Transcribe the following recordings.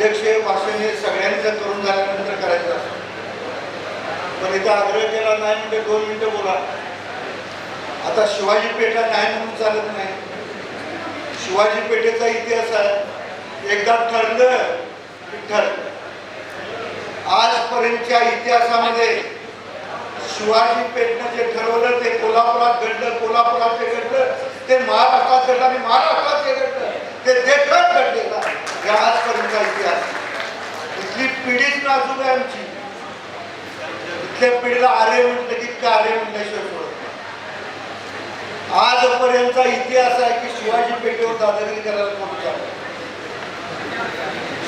अध्यक्ष भाषण हे सगळ्यांचं करून झाल्यानंतर करायचं असतं पण इथं आग्रह केला नाही म्हणजे दोन मिनिटं बोला. आता शिवाजी पेठा नाही म्हणून चालत नाही. शिवाजी पेठेचा इतिहास आहे. एकदा ठरलं की ठरलं आजपर्यंतच्या इतिहासामध्ये शिवाजी पेठनं जे ठरवलं ते कोल्हापुरात घडलं कोल्हापुरात जे घडलं ते महाराष्ट्रात घडलं आणि महाराष्ट्रात जे घडलं ते देखत घडलेलं आहे. हे आजपर्यंतचा इतिहास इथली पिढीच नाजूक आहे आमची इथल्या पिढीला आर्य म्हटलं की काय आर्य म्हटल्याशिवाय सोडत आजपर्यंतचा इतिहास आहे की शिवाजी पेठेवर दादागिरी करायला कोण चाललं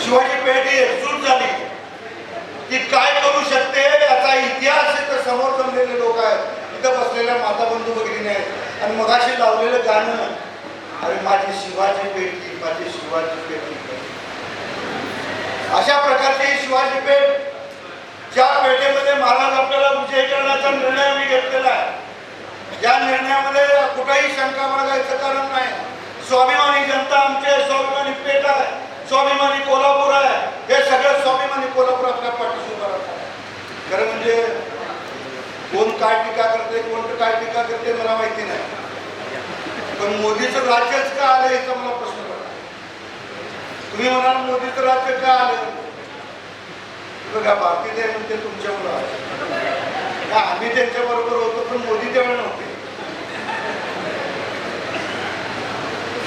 शिवाजी पेठ ही एकजूट झाली. की काय करू शकते? याचा इतिहास इथं समोर जमलेले लोक आहेत. इथं बसलेल्या माता बंधू वगैरे आहेत. आणि मगाशी लावलेलं गाणं अरे माझी शिवाजी पेठी माझी शिवाजी पेठी. अशा प्रकारची शिवाजी पेठ महाराज आपल्याला विजय करण्याचा निर्णय आम्ही घेतलेला आहे. या निर्णयामध्ये कुठेही शंका बाळगायचं कारण नाही. स्वाभिमानी जनता आमची स्वाभिमानी पेठ आहे स्वाभिमानी कोल्हापूर आहे. हे सगळं स्वाभिमानी कोल्हापूर आपल्या पाठीशी उभं राहतात. खरं म्हणजे कोण काय टीका करते कोण काय टीका करते मला माहिती नाही. पण मोदीचं राज्यच का आलं याचा मला प्रश्न पडला. तुम्ही म्हणाल मोदीचं राज्य का आलं? बघा बाकी ते म्हणते तुमच्यामुळं आहे. आम्ही त्यांच्या बरोबर होतो पण मोदी तेव्हा नव्हते.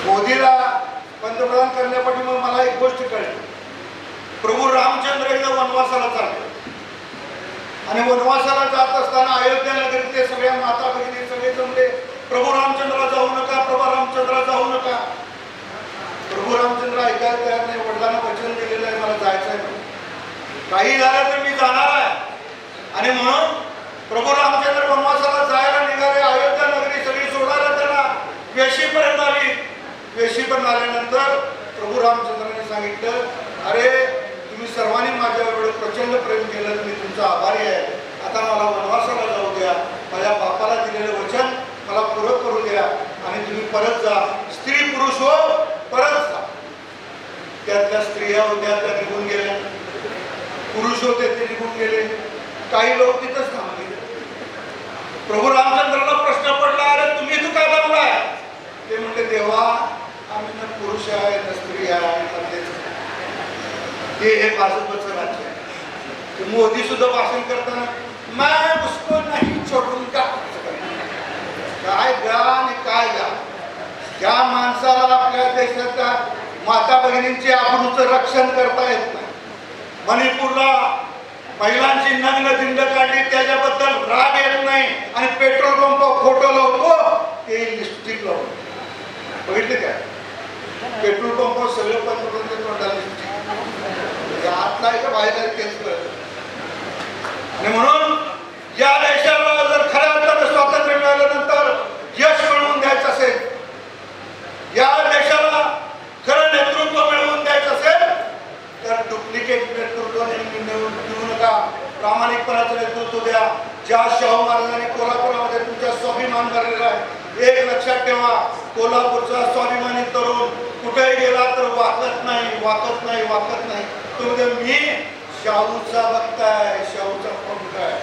मोदीला पंतप्रधान करण्यापाठी मग मला एक गोष्ट कळली. प्रभू रामचंद्र एकदा वनवासाला चालले. आणि वनवासाला जात असताना अयोध्या नगरीत ते सगळ्या माता भगिनी सगळे जमले. प्रभू रामचंद्रला जाऊ नका प्रभा रामचंद्रला जाऊ नका. प्रभू रामचंद्र ऐकायला तयार नाही वडिलांना वचन दिलेलं आहे मला जायचं आहे म्हणून. काही झालं तर मी जाणार आहे. आणि म्हणून प्रभू रामचंद्र वनवासाला जायला निघाले अयोध्या नगरी सगळी सोडायला त्यांना वेशीपर्यंत आली. वेशीपर्यंत आल्यानंतर प्रभू रामचंद्राने सांगितलं अरे तुम्ही सर्वांनी माझ्यावर प्रचंड प्रेम केलं मी तुमचा आभारी आहे. आता मला वनवासाला जाऊ द्या. माझ्या बापाला दिलेलं वचन मला पूरक करू द्या. आणि तुम्ही परत जा. स्त्री पुरुष हो परत जा. त्यातल्या स्त्रिया होत्या त्या निघून गेल्या. पुरुष होते ते निघून गेले. काही लोक तिथंच थांबले. प्रभू रामचंद्राला प्रश्न पडला अरे तुम्ही इथं काय बनलाय ते म्हणते देवा आम्ही ना पुरुष आहे ना स्त्री आहे आम्ही ते हे भाजपचं राज्य आहे. मोदी सुद्धा भाषण करताना मैं उसको नाही छोडून का काय गा आणि काय गा ज्या माणसाला आपल्या देशाच्या माता भगिनींचे आबरूचं रक्षण करता येत नाही मणिपूरला महिलांची नग्न दिंड काढली. त्याच्याबद्दल राग येत नाही. आणि पेट्रोल पंप फोटो लावतो. ते लिपस्टिक लावतो. बघितले काय पेट्रोल पंप सगळे पंतप्रधान म्हणजे आतला आहे का बाहेर तेच कळत. आणि म्हणून या देशाला जर खऱ्या अर्थानं स्वातंत्र्य मिळाल्यानंतर यश मिळवून द्यायचं असेल या देशाला खरं नेतृत्व मिळवून द्यायचं असेल क्रिकेट नेतृत्व नेहमी देऊ नका प्रामाणिकपणाचं नेतृत्व द्या. ज्या शाहू महाराजांनी कोल्हापुरामध्ये तुमचा स्वाभिमान भरलेला आहे एक लक्षात ठेवा कोल्हापूरचा स्वाभिमानी तरुण कुठेही गेला तर वाकत नाही वाकत नाही वाकत नाही. तुम्ही मी शाहूचा भक्त आहे शाहूचा प्रमुख आहे.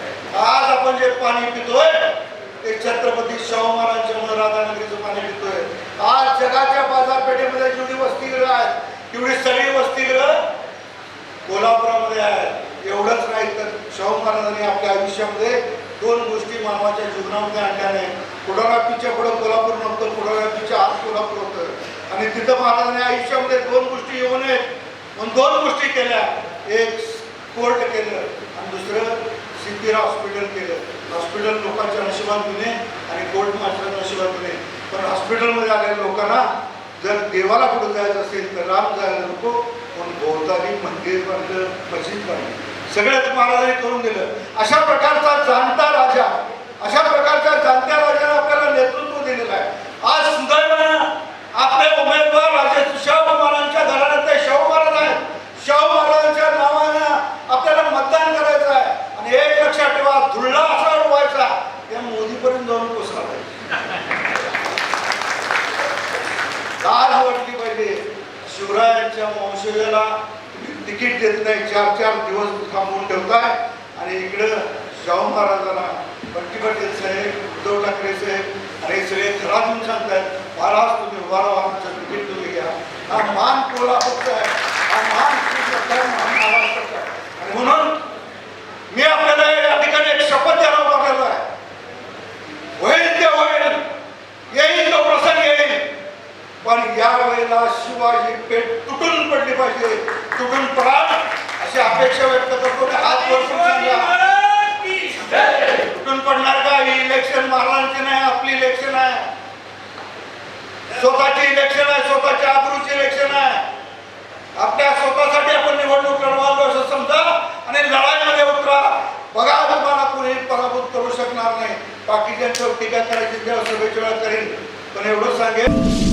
आज आपण जे पाणी पितोय ते छत्रपती शाहू महाराजांच्या राधानगरीचं पाणी पितोय. आज जगाच्या बाजारपेठेमध्ये जेवढी वस्ती आहेत तेवढी सगळी वसतिगृह कोल्हापुरामध्ये आहे एवढंच नाही तर शाहू महाराजांनी आपल्या आयुष्यामध्ये दोन गोष्टी मानवाच्या जीवनामध्ये आणल्या नाही. पुढारापीच्या पुढं कोल्हापूर नव्हतं पुढारापीच्या आत कोल्हापूर होतं. आणि तिथं महाराजांनी आयुष्यामध्ये दोन गोष्टी येऊ नयेत म्हणून दोन गोष्टी केल्या. एक कोर्ट केलं. आणि दुसरं सिद्धिरा हॉस्पिटल केलं. हॉस्पिटल लोकांच्या नशिबात गुन्हे आणि कोर्ट माणसाच्या नशिबात गुन्हे पण हॉस्पिटलमध्ये आलेल्या लोकांना जर देवाला कुठं जायचं असेल तर राम जायला नको. पण भोवताली मंदिर बांधलं मशीद बांधलं. सगळ्याच महाराजांनी करून दिलं. अशा प्रकारचा जाणता राजा अशा प्रकारच्या जाणत्या राजाने आपल्याला नेतृत्व दिलेलं आहे. आज सुदैवानं आपले उमेदवार राजे शाहू महाराजांच्या घराण्यातले शाहू महाराज आहेत. शाहू महाराजांच्या नावानं आपल्याला मतदान करायचं आहे. आणि एक लक्षात ठेवा धुळला असा उडवायचा त्या मोदीपर्यंत जाऊन पोचला पाहिजे दार आवडली पाहिजे. शिवरायांच्या वंशजाला तिकीट देत नाही चार चार दिवस थांबवून ठेवताय. आणि इकडं शाहू महाराजांना पट्टीपटेल साहेब उद्धव ठाकरे साहेब आणि सगळे घरातून सांगतायत महाराज तुम्ही उभारा आमचं तिकीट तुम्ही घ्या. हा मान कोल्हापूरचा आहे हा मान श्रीकृष्ण आहे, मान महाराष्ट्राचा आहे आणि म्हणून मी आपल्याला या ठिकाणी एक शपथ द्यायला उभारलेलो आहे होईल ते होईल येईल तो प्रसंग येईल पण या वेळेला शिवाजी पेठ तुटून पडली पाहिजे. तुटून पडाल अशी अपेक्षा व्यक्त करतो सांगा तुटून पडणार का? ही इलेक्शन महाराजांची नाही आपली इलेक्शन आहे. स्वतःची इलेक्शन आहे स्वतःच्या आबरूची इलेक्शन आहे. आपल्या स्वतःसाठी आपण निवडणूक लढवालो असं समजा आणि लढाईमध्ये उतरा. बघा तुम्हाला कोणी पराभूत करू शकणार नाही. बाकीच्यांच्यावर टीका करायची जेव्हा वेळा करीन. पण एवढं सांगेल